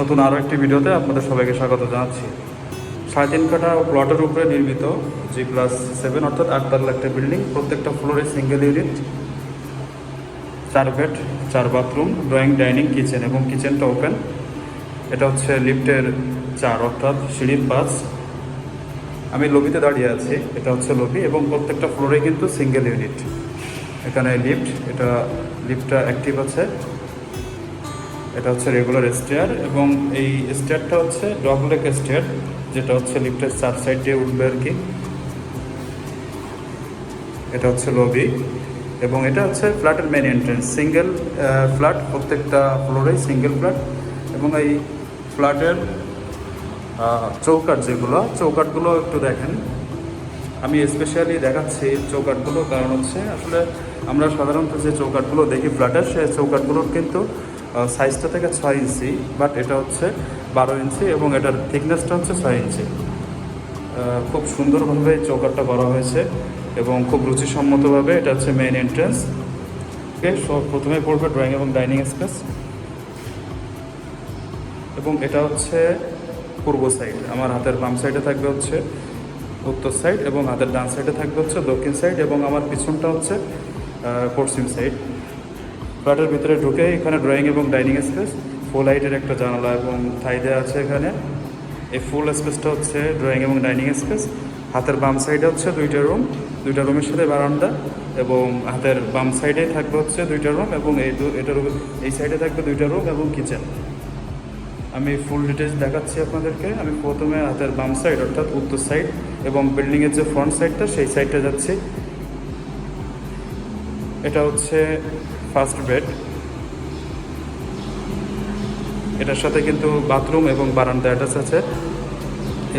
নতুন আরও একটি ভিডিওতে আপনাদের সবাইকে স্বাগত জানাচ্ছি। সাড়ে তিন কাঠা প্লটের উপরে নির্মিত জি প্লাস সেভেন অর্থাৎ আটতলা একটা বিল্ডিং প্রত্যেকটা ফ্লোরে সিঙ্গেল ইউনিট চার বেড চার বাথরুম ড্রয়িং ডাইনিং কিচেন এবং কিচেনটা ওপেন এটা হচ্ছে লিফটের চার, অর্থাৎ সিঁড়ির পাঁচ আমি লবিতে দাঁড়িয়ে আছি, এটা হচ্ছে লবি এবং প্রত্যেকটা ফ্লোরে কিন্তু সিঙ্গেল ইউনিট এখানে লিফট এটা লিফটটা অ্যাক্টিভ আছে। এটা হচ্ছে রেগুলার স্টেয়ার এবং এই স্টেয়ারটা হচ্ছে ডগলেক স্টেয়ার যেটা হচ্ছে লিফটের চার সাইড দিয়ে উঠবে আর কি। এটা হচ্ছে লবি এবং এটা হচ্ছে ফ্ল্যাটের মেন এন্ট্রেন্স সিঙ্গেল ফ্ল্যাট প্রত্যেকটা ফ্লোরেই সিঙ্গেল ফ্ল্যাট এবং এই ফ্ল্যাটের চৌকাট যেগুলো চৌকাটগুলো একটু দেখেন। আমি স্পেশালি দেখাচ্ছি চৌকাটগুলো কারণ হচ্ছে আসলে আমরা সাধারণত যে চৌকাটগুলো দেখি ফ্ল্যাটের সে চৌকাটগুলোর কিন্তু সাইজটা থেকে ছয় ইঞ্চি বাট এটা হচ্ছে বারো ইঞ্চি এবং এটার থিকনেসটা হচ্ছে ছয় ইঞ্চি। খুব সুন্দরভাবে চৌকাটটা করা হয়েছে এবং খুব রুচিসম্মতভাবে এটা হচ্ছে মেইন এন্ট্রেন্স ওকে সব প্রথমে পড়বে ড্রয়িং এবং ডাইনিং স্পেস এবং এটা হচ্ছে পূর্ব সাইড আমার হাতের বাম সাইডে থাকবে হচ্ছে উত্তর সাইড এবং হাতের ডান সাইডে থাকবে হচ্ছে দক্ষিণ সাইড এবং আমার পিছনটা হচ্ছে পশ্চিম সাইড ফ্ল্যাটের ভিতরে ঢুকে এখানে ড্রয়িং এবং ডাইনিং স্পেস ফুল হাইটের একটা জানালা এবং থাই দেওয়া আছে এখানে। এই ফুল স্পেসটা হচ্ছে ড্রয়িং এবং ডাইনিং স্পেস হাতের বাম সাইডে হচ্ছে দুইটা রুম দুইটা রুমের সাথে বারান্দা এবং হাতের বাম সাইডে থাকবে হচ্ছে দুইটা রুম এবং এই এটা রুম এই সাইডে থাকবে দুইটা রুম এবং কিচেন আমি ফুল ডিটেলস দেখাচ্ছি আপনাদেরকে। আমি প্রথমে হাতের বাম সাইড অর্থাৎ উত্তর সাইড এবং বিল্ডিংয়ের যে ফ্রন্ট সাইডটা সেই সাইডটা যাচ্ছি। এটা হচ্ছে ফার্স্ট বেড। এটার সাথে কিন্তু বাথরুম এবং বারান্দা অ্যাটাচ আছে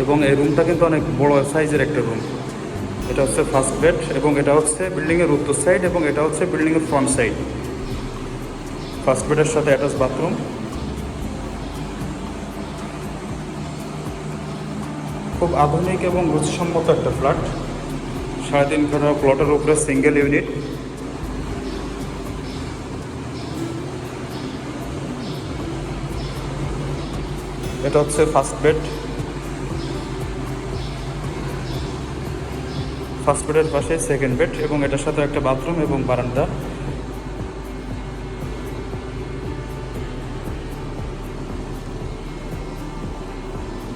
এবং এই রুমটা কিন্তু অনেক বড় সাইজের একটা রুম। এটা হচ্ছে ফার্স্ট বেড এবং এটা হচ্ছে বিল্ডিংয়ের উত্তর সাইড এবং এটা হচ্ছে বিল্ডিংয়ের ফ্রন্ট সাইড। ফার্স্ট বেডের সাথে অ্যাটাচ বাথরুম। খুব আধুনিক এবং রুচিসম্মত একটা ফ্ল্যাট। সাড়ে তিন কাঠা প্লটের উপরে সিঙ্গেল ইউনিট। এটা হচ্ছে ফার্স্ট বেড ফার্স্ট বেডের পাশে সেকেন্ড বেড এবং এটার সাথে একটা বাথরুম এবং বারান্দা।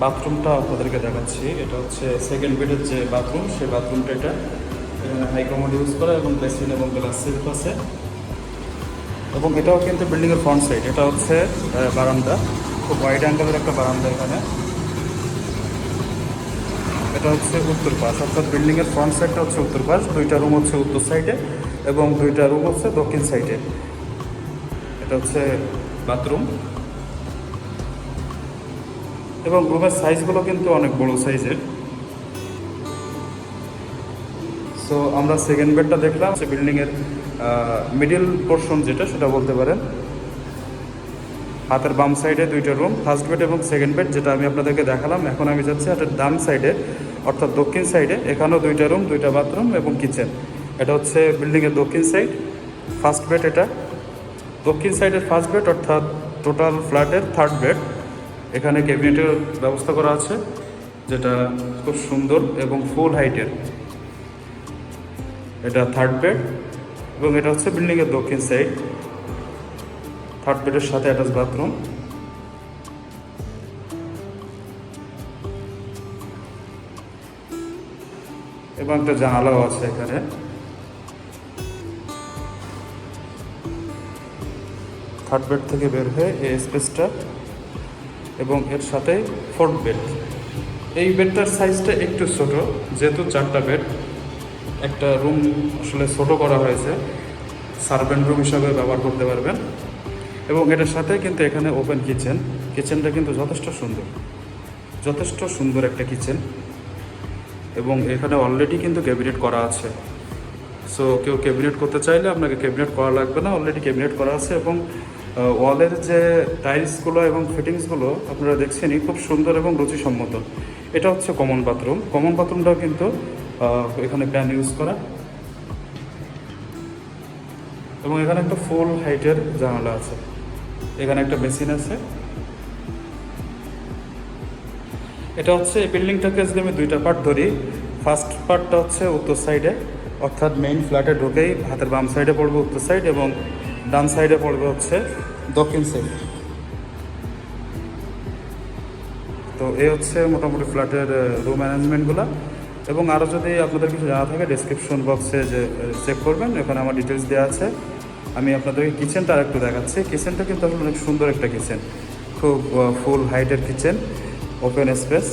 বাথরুমটা আপনাদেরকে দেখাচ্ছি। এটা হচ্ছে সেকেন্ড বেডের যে বাথরুম সেই বাথরুমটা এটা। এখানে হাই কমোড ইউজ করা এবং বেসিন এবং গ্লাস সেলফ আছে এবং এটাও কিন্তু বিল্ডিংয়ের ফ্রন্ট সাইড এটা হচ্ছে বারান্দা। খুব ওয়াইড অ্যাঙ্গেলের একটা বারান্দা এখানে। এটা হচ্ছে উত্তর পাশ, অর্থাৎ বিল্ডিংয়ের ফ্রন্ট সাইডটা হচ্ছে উত্তর পাশ, দুইটা রুম হচ্ছে উত্তর সাইডে এবং দুইটা রুম হচ্ছে দক্ষিণ সাইডে এটা হচ্ছে বাথরুম এবং রুমের সাইজগুলো কিন্তু অনেক বড় সাইজের সো আমরা সেকেন্ড বেডটা দেখলাম সে বিল্ডিংয়ের মিডিল পোর্শন যেটা, সেটা বলতে পারেন। হাতের বাম সাইডে দুইটা রুম ফার্স্ট বেড এবং সেকেন্ড বেড যেটা আমি আপনাদেরকে দেখালাম। এখন আমি যাচ্ছি হাতের ডান সাইডে, অর্থাৎ দক্ষিণ সাইডে। এখানেও দুইটা রুম দুইটা বাথরুম এবং কিচেন এটা হচ্ছে বিল্ডিংয়ের দক্ষিণ সাইড ফার্স্ট বেড এটা। দক্ষিণ সাইডের ফার্স্ট বেড অর্থাৎ টোটাল ফ্ল্যাটের থার্ড বেড এখানে ক্যাবিনেটের ব্যবস্থা করা আছে, যেটা খুব সুন্দর এবং ফুল হাইটের এটা থার্ড বেড এবং এটা হচ্ছে বিল্ডিংয়ের দক্ষিণ সাইড থার্ড বেডের সাথে অ্যাটাচ বাথরুম এবং একটা জানালাও আছে এখানে। থার্ড বেড থেকে বের হয়ে এই স্পেসটা এবং এর সাথে ফোর্থ বেড এই বেডটার সাইজটা একটু ছোট, যেহেতু চারটা বেড একটা রুম আসলে ছোট করা হয়েছে। সার্ভেন্ট রুম হিসাবে ব্যবহার করতে পারবেন। এবং এটার সাথে কিন্তু এখানে ওপেন কিচেন কিচেনটা কিন্তু যথেষ্ট সুন্দর। যথেষ্ট সুন্দর একটা কিচেন এবং এখানে অলরেডি কিন্তু ক্যাবিনেট করা আছে। সো কেউ ক্যাবিনেট করতে চাইলে আপনাকে ক্যাবিনেট করা লাগবে না। অলরেডি ক্যাবিনেট করা আছে এবং ওয়ালের যে টাইলসগুলো এবং ফিটিংসগুলো আপনারা দেখছেনই খুব সুন্দর এবং রুচিসম্মত। এটা হচ্ছে কমন বাথরুম কমন বাথরুমটাও কিন্তু এখানে প্যান ইউজ করা। এবং এখানে একটা ফুল হাইটের জানালা আছে। এখানে একটা মেশিন আছে। এটা হচ্ছে এই বিল্ডিংটাকে যদি আমি দুইটা পার্ট ধরি ফার্স্ট পার্টটা হচ্ছে উত্তর সাইডে অর্থাৎ মেইন ফ্ল্যাটে ঢুকেই হাতের বাম সাইডে পড়বে উত্তর সাইড এবং ডান সাইডে পড়বে হচ্ছে দক্ষিণ সাইড তো এই হচ্ছে মোটামুটি ফ্ল্যাটের রুম ম্যানেজমেন্টগুলো এবং আরও যদি আপনাদের কিছু জানা থাকে ডিসক্রিপশন বক্সে যে চেক করবেন, এখানে আমার ডিটেলস দেওয়া আছে। আমি আপনাদেরকে কিচেনটা একটু দেখাচ্ছি। কিচেনটা কিন্তু আসলে অনেক সুন্দর একটা কিচেন খুব ফুল হাইটের কিচেন ওপেন স্পেস